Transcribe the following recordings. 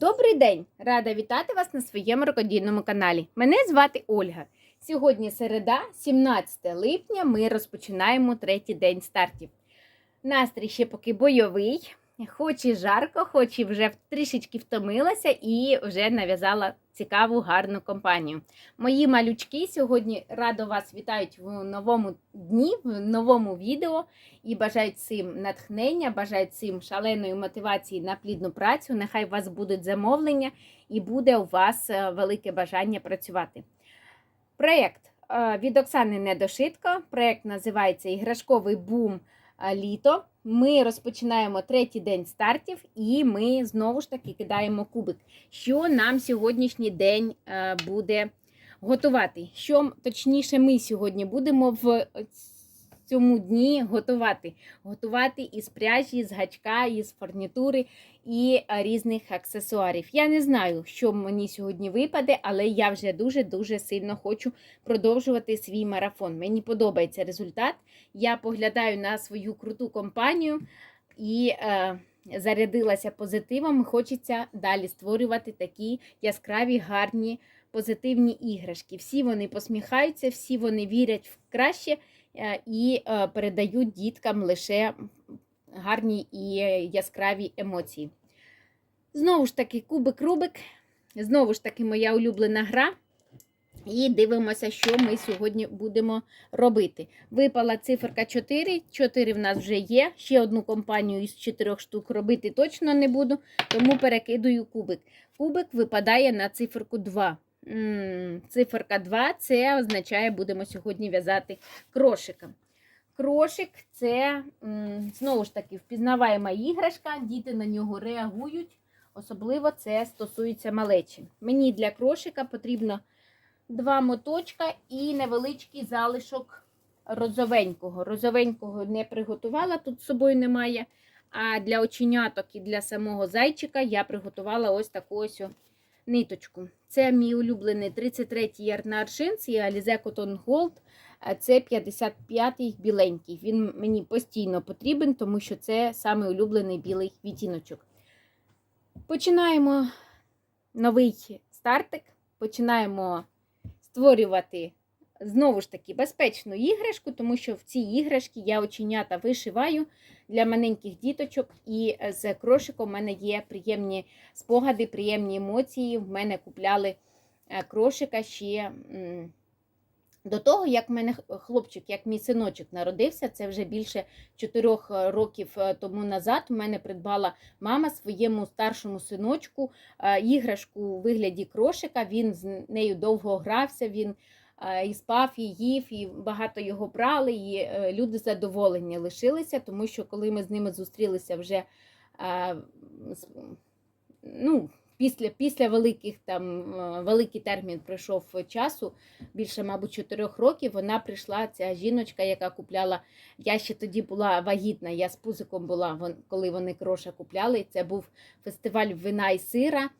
Добрий день! Рада вітати вас на своєму рукодільному каналі. Мене звати Ольга. Сьогодні середа, 17 липня, ми розпочинаємо третій день стартів. Настрій ще поки бойовий, хоч і жарко, хоч і вже трішечки втомилася і вже нав'язала цікаву гарну компанію. Мої малючки сьогодні радо вас вітають в новому дні, в новому відео і бажають цим натхнення, бажають цим шаленої мотивації на плідну працю. Нехай у вас будуть замовлення і буде у вас е, велике бажання працювати. Проєкт е, від Оксани Недошитко. Проєкт називається Іграшковий бум літо. Ми розпочинаємо третій день стартів, і ми знову ж таки кидаємо кубик. Що нам сьогоднішній день е, буде готувати? Що точніше, ми сьогодні будемо в цьому дні готувати. Готувати із пряжі, з гачка, із фурнітури і е, різних аксесуарів. Я не знаю, що мені сьогодні випаде, але я вже дуже-дуже сильно хочу продовжувати свій марафон. Мені подобається результат. Я поглядаю на свою круту компанію і е, зарядилася позитивом. Хочеться далі створювати такі яскраві, гарні, позитивні іграшки. Всі вони посміхаються, всі вони вірять в краще і е, передають діткам лише гарні і яскраві емоції. Знову ж таки, кубик-рубик, знову ж таки, моя улюблена гра. І дивимося, що ми сьогодні будемо робити. Випала циферка 4. 4 в нас вже є. Ще одну компанію із 4 штук робити точно не буду, тому перекидую кубик. Кубик випадає на циферку 2. Циферка 2 це означає, будемо сьогодні в'язати крошиком. Крошик це, знову ж таки, впізнаваєма іграшка, діти на нього реагують. Особливо це стосується малечі. Мені для крошика потрібно два моточка і невеличкий залишок розовенького. Розовенького не приготувала, тут з собою немає. А для оченяток і для самого зайчика я приготувала ось таку ось ниточку. Це мій улюблений 33-й ярнар джинс і Alize Cotton Gold. Це 55-й біленький. Він мені постійно потрібен, тому що це саме улюблений білий відтіночок. Починаємо новий стартик. Починаємо створювати знову ж таки безпечну іграшку, тому що в цій іграшці я оченята вишиваю для маленьких діточок, і з крошиком в мене є приємні спогади, приємні емоції. В мене купляли е, крошика ще. До того, як в мене хлопчик, як мій синочок народився, це вже більше 4 років е, тому назад. У мене придбала мама своєму старшому синочку е, іграшку у вигляді крошика. Він з нею довго грався. Він і спав, і їв, і багато його брали. І е, люди задоволені лишилися, тому що коли ми з ними зустрілися вже е, ну, після, після великих там е, великий термін пройшов часу, більше, мабуть, 4 років. Вона прийшла, ця жіночка, яка купляла. Я ще тоді була вагітна, я з пузиком була, коли вони кроша купляли. Це був фестиваль вина і сира.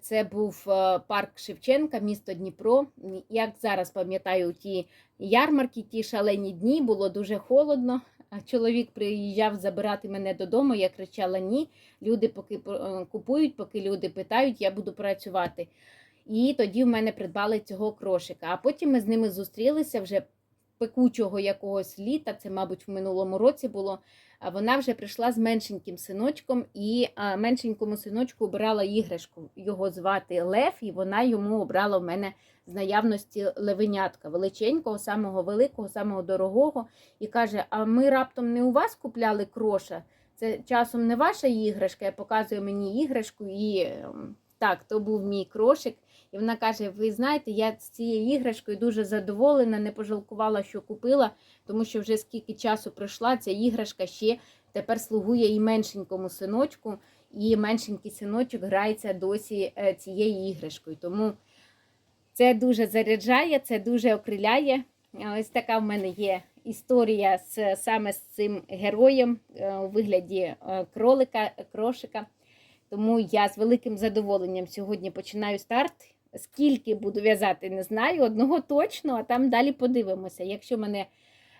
Це був е, парк Шевченка, місто Дніпро. Як зараз пам'ятаю, ті ярмарки, ті шалені дні, було дуже холодно. Чоловік приїжджав забирати мене додому. Я кричала ні. Люди поки е, купують, поки люди питають, я буду працювати. І тоді в мене придбали цього крошика. А потім ми з ними зустрілися вже пекучого якогось літа. Це, мабуть, в минулому році було. Вона вже прийшла з меншеньким синочком, і меншенькому синочку обирала іграшку. Його звати Лев, і вона йому обрала в мене з наявності левенятка величенького, самого великого, самого дорогого. І каже: А ми раптом не у вас купляли кроша? Це часом не ваша іграшка. Я показую мені іграшку, і ем, так, то був мій крошик. І вона каже: Ви знаєте, я з цією іграшкою дуже задоволена, не пожалкувала, що купила, тому що вже скільки часу пройшла, ця іграшка ще тепер слугує і меншенькому синочку, і меншенький синочок грається досі е, цією іграшкою. Тому це дуже заряджає, це дуже окриляє. Ось така в мене є історія з, саме з цим героєм е, у вигляді е, кролика, крошика. Тому я з великим задоволенням сьогодні починаю старт. Скільки буду в'язати, не знаю. Одного точно, а там далі подивимося. Якщо мене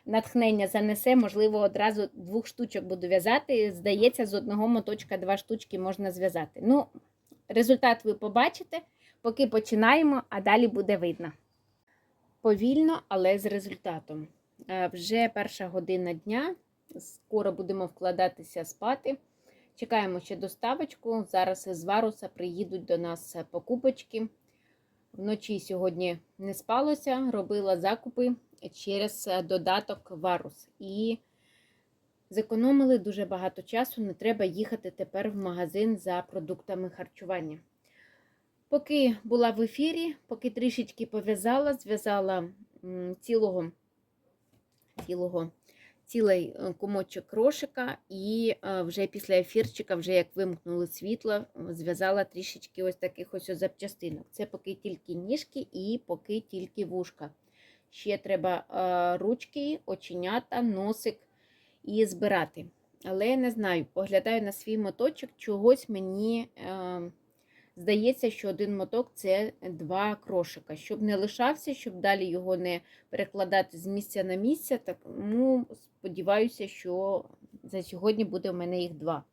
натхнення занесе, можливо, одразу двох штучок буду в'язати. Здається, з одного моточка два штучки можна зв'язати. Ну, Результат ви побачите, поки починаємо, а далі буде видно. Повільно, але з результатом. Е, Вже перша година дня. Скоро будемо вкладатися спати. Чекаємо ще доставочку. Зараз з Варуса приїдуть до нас покупочки. Вночі сьогодні не спалося, робила закупи через е, додаток Варус. І зекономили дуже багато часу. Не треба їхати тепер в магазин за продуктами харчування. Поки була в ефірі, поки трішечки пов'язала, зв'язала цілого, цілого, цілий е, комочок крошика, і вже після ефірчика, вже як вимкнули світло, зв'язала трішечки ось таких ось запчастинок. Це поки тільки ніжки і поки тільки вушка. Ще треба е, ручки, оченята, носик і збирати. Але я не знаю, поглядаю на свій моточок, чогось мені. Здається, що один моток це два крошика. Щоб не лишався, щоб далі його не перекладати з місця на місце, тому сподіваюся, що за сьогодні буде в мене їх два.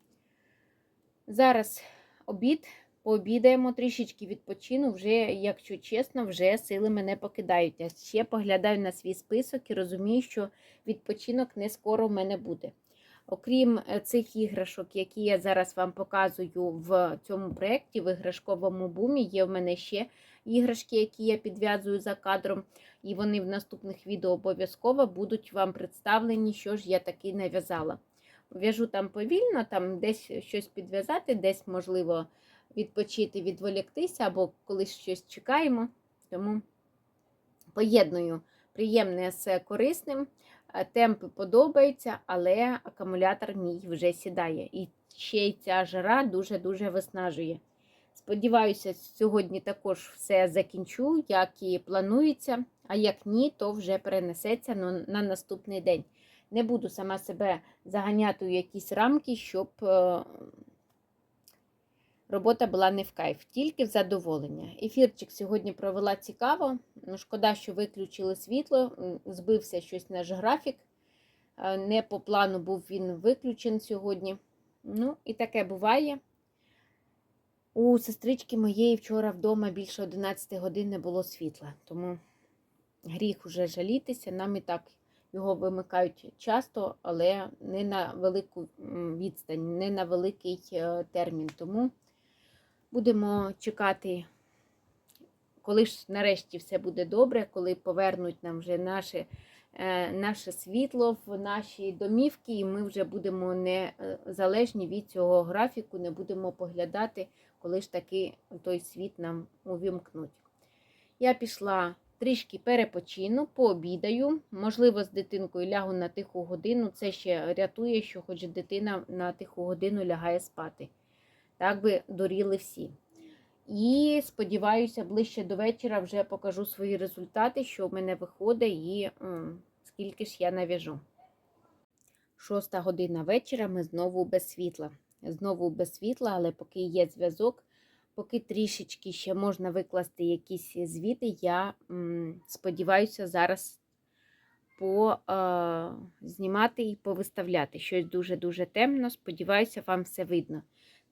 Зараз обід, пообідаємо, трішечки відпочину, вже, якщо чесно, вже сили мене покидають. Я ще поглядаю на свій список і розумію, що відпочинок не скоро в мене буде. Окрім е, цих іграшок, які я зараз вам показую в цьому проєкті, в іграшковому бумі, є в мене ще іграшки, які я підв'язую за кадром, і вони в наступних відео обов'язково будуть вам представлені, що ж я таки нав'язала. В'яжу там повільно, там десь щось підв'язати, десь, можливо, відпочити, відволіктися, або колись щось чекаємо. Тому поєдную приємне з корисним. Е, Темпи подобаються, але акумулятор мій вже сідає. І ще й ця жара дуже-дуже виснажує. Сподіваюся, сьогодні також все закінчу, як і планується. А як ні, то вже перенесеться на наступний день. Не буду сама себе заганяти у якісь рамки, щоб е, робота була не в кайф, тільки в задоволення. Ефірчик сьогодні провела цікаво. Ну, Шкода, що виключили світло, збився щось наш графік. Е, Не по плану був він виключен сьогодні. Ну, і таке буває. У сестрички моєї вчора вдома більше 11 годин не було світла, тому гріх уже жалітися. Нам і так його вимикають часто, але не на велику відстань, не на великий е, термін. Тому будемо чекати, коли ж нарешті все буде добре, коли повернуть нам вже наше, е, наше світло в наші домівки, і ми вже будемо не е, залежні від цього графіку, не будемо поглядати, коли ж таки той світ нам увімкнуть. Я пішла. Трішки перепочину, пообідаю, можливо, з дитинкою лягу на тиху годину. Це ще рятує, що хоч дитина на тиху годину лягає спати. Так би доріли всі. І сподіваюся, ближче до вечора вже покажу свої результати, що в мене виходить, і м, скільки ж я нав'яжу. Шоста година вечора ми знову без світла. Знову без світла, але поки є зв'язок, поки трішечки ще можна викласти якісь звіти, я м, сподіваюся зараз по, е, і повиставляти. Щось дуже-дуже темно. Сподіваюся, вам все видно.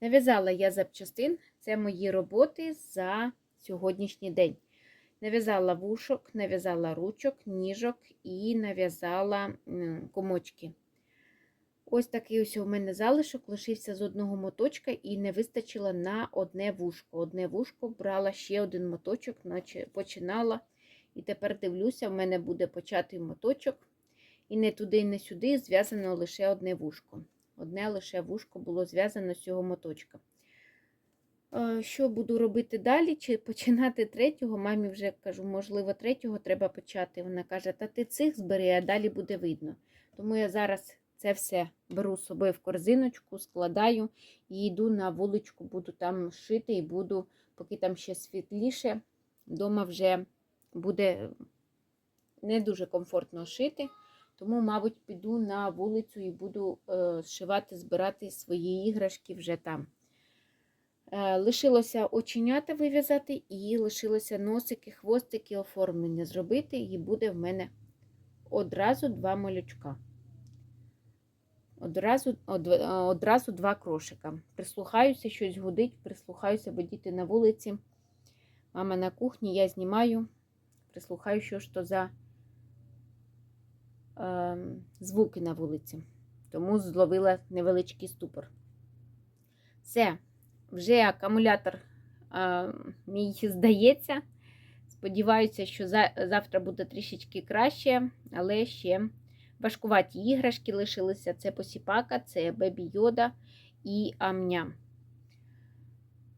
Нав'язала я запчастин, це мої роботи за сьогоднішній день. Нав'язала вушок, нав'язала ручок, ніжок і нав'язала комочки. Ось такий ось у мене залишок лишився з одного моточка і не вистачило на одне вушко. Одне вушко брала ще один моточок, наче починала. І тепер дивлюся, в мене буде початий моточок. І не туди, і не сюди зв'язано лише одне вушко. Одне лише вушко було зв'язано з цього моточка. Е, Що буду робити далі? Чи починати третього? Мамі вже кажу, можливо, третього треба почати. Вона каже, та ти цих збери, а далі буде видно. Тому я зараз це все беру з собою в корзиночку, складаю і йду на вуличку, буду там шити і буду, поки там ще світліше, вдома вже буде не дуже комфортно шити. Тому, мабуть, піду на вулицю і буду е, зшивати, збирати свої іграшки вже там. Е, лишилося оченята вив'язати, і лишилося носики, хвостики, оформлення зробити, і буде в мене одразу два малючка. Одразу, од, одразу два крошика. Прислухаюся, щось гудить, прислухаюся, бо діти на вулиці. Мама на кухні, я знімаю, прислухаю, що ж то за е, звуки на вулиці. Тому зловила невеличкий ступор. Все, вже акумулятор е, мій здається. Сподіваюся, що за, завтра буде трішечки краще, але ще важкуваті іграшки лишилися. Це посіпака, це бебі йода і амням.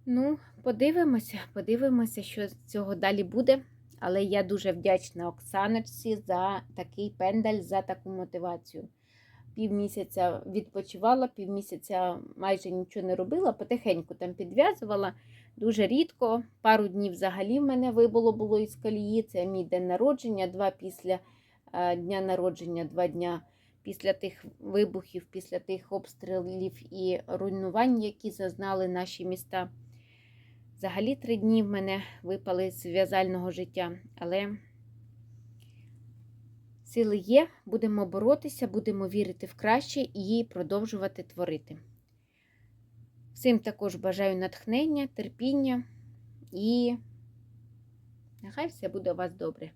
Ну, подивимося, подивимося, що з цього далі буде. Але я дуже вдячна Оксаночці за такий пендаль, за таку мотивацію. Півмісяця відпочивала, півмісяця майже нічого не робила, потихеньку там підв'язувала. Дуже рідко. Пару днів взагалі в мене вибуло було із колії. Це мій день народження, два після е, дня народження, два дня після тих вибухів, після тих обстрілів і руйнувань, які зазнали наші міста. Взагалі три дні в мене випали з в'язального життя, але сили є, будемо боротися, будемо вірити в краще і продовжувати творити. Всім також бажаю натхнення, терпіння і нехай все буде у вас добре.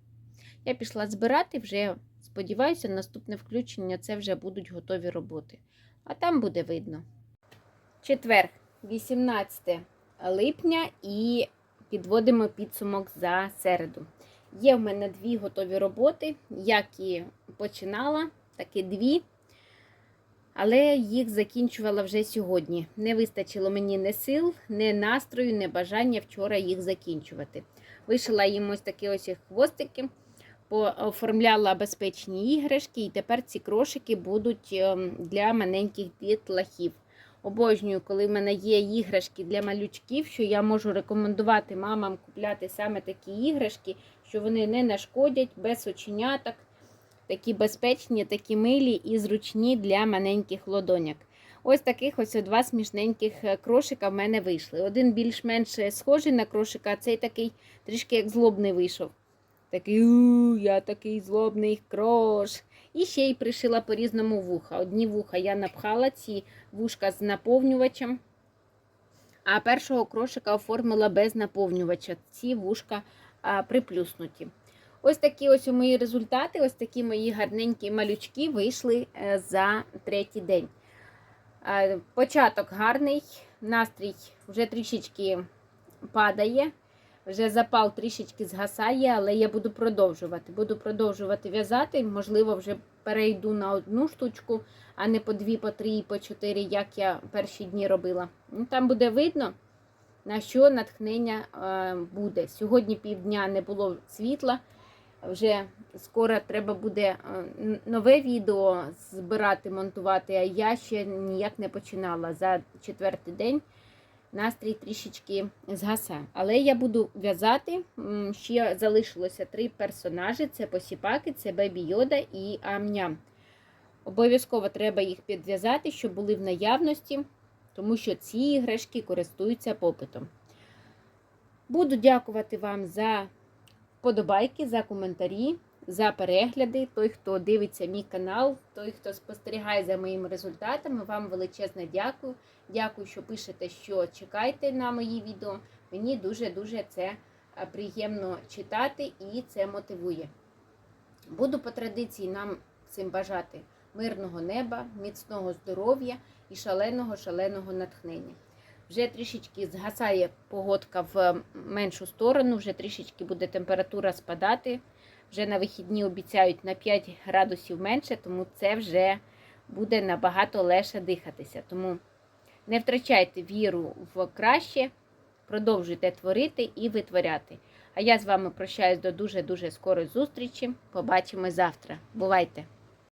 Я пішла збирати, вже сподіваюся, наступне включення це вже будуть готові роботи. А там буде видно. Четвер, 18 липня, і підводимо підсумок за середу. Є в мене дві готові роботи, як і починала, так і дві. Але їх закінчувала вже сьогодні. Не вистачило мені ні сил, ні настрою, ні бажання вчора їх закінчувати. Вишила їм ось такі ось хвостики, оформляла безпечні іграшки, і тепер ці крошики будуть ем, для маленьких дітлахів. Обожнюю, коли в мене є іграшки для малючків, що я можу рекомендувати мамам купляти саме такі іграшки, що вони не нашкодять без оченяток. Такі безпечні, такі милі і зручні для маленьких лодоняк. Ось таких ось два смішненьких крошика в мене вийшли. Один більш-менш схожий на крошика, а цей такий трішки як злобний вийшов. Такий, у, я такий злобний крош. І ще й пришила по-різному вуха. Одні вуха я напхала ці вушка з наповнювачем, а першого крошика оформила без наповнювача. Ці вушка а, приплюснуті. Ось такі ось у мої результати, ось такі мої гарненькі малючки вийшли е, за третій день. Початок гарний, настрій вже трішечки падає, вже запал трішечки згасає, але я буду продовжувати. Буду продовжувати в'язати, можливо, вже перейду на одну штучку, а не по дві, по три по чотири, як я перші дні робила. Ну, Там буде видно, на що натхнення е, буде. Сьогодні півдня не було світла. Вже скоро треба буде е, нове відео збирати, монтувати, а я ще ніяк не починала. За четвертий день настрій трішечки згасає. Але я буду в'язати. Ще залишилося три персонажі: це посіпаки, це Бебі Йода і Амням. Обов'язково треба їх підв'язати, щоб були в наявності, тому що ці іграшки користуються попитом. Буду дякувати вам за вподобайки, за коментарі, за перегляди. Той, хто дивиться мій канал, той, хто спостерігає за моїми результатами, вам величезне дякую. Дякую, що пишете, що чекаєте на мої відео. Мені дуже-дуже це приємно читати і це мотивує. Буду по традиції нам цим бажати мирного неба, міцного здоров'я і шаленого-шаленого натхнення. Вже трішечки згасає погодка в меншу сторону, вже трішечки буде температура спадати. Вже на вихідні обіцяють на 5 градусів менше, тому це вже буде набагато легше дихатися. Тому не втрачайте віру в краще, продовжуйте творити і витворяти. А я з вами прощаюсь до дуже-дуже скорої зустрічі. Побачимо завтра. Бувайте!